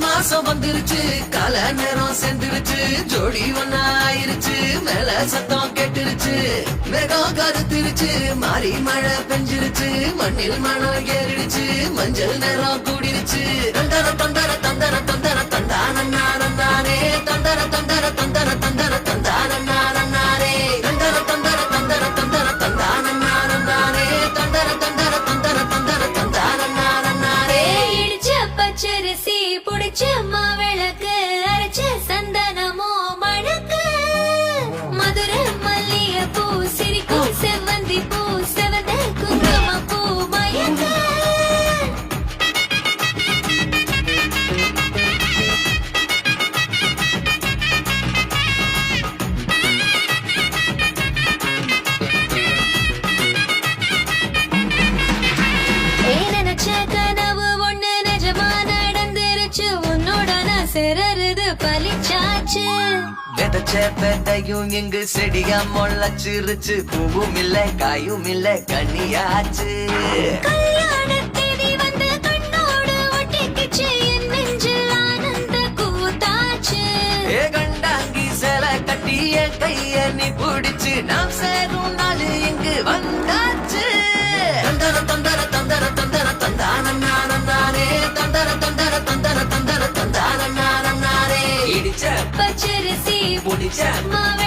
வந்துருச்சு. கால நேரம் சேர்ந்துருச்சு. ஜோடி ஒன்னா ஆயிருச்சு. மேல சத்தம் கெட்டுருச்சு. மேகம் கருத்துருச்சு மாறி மழை பெஞ்சிருச்சு. மண்ணில் மணம் ஏறிடுச்சு. மஞ்சள் நேரம் கூடிருச்சு. தந்தர தந்தர தந்தர தந்தர சிறருது பலிச்சாச்சு விதைச்ச விதையும் இங்கு செடியா முளைச்சிருச்சு பூவும் இல்ல காயும் இல்ல கனியாச்சு வந்து கைய நீ பிடிச்சு. நாம் சேரும் நாள் இங்கு வந்தாச்சு தந்தர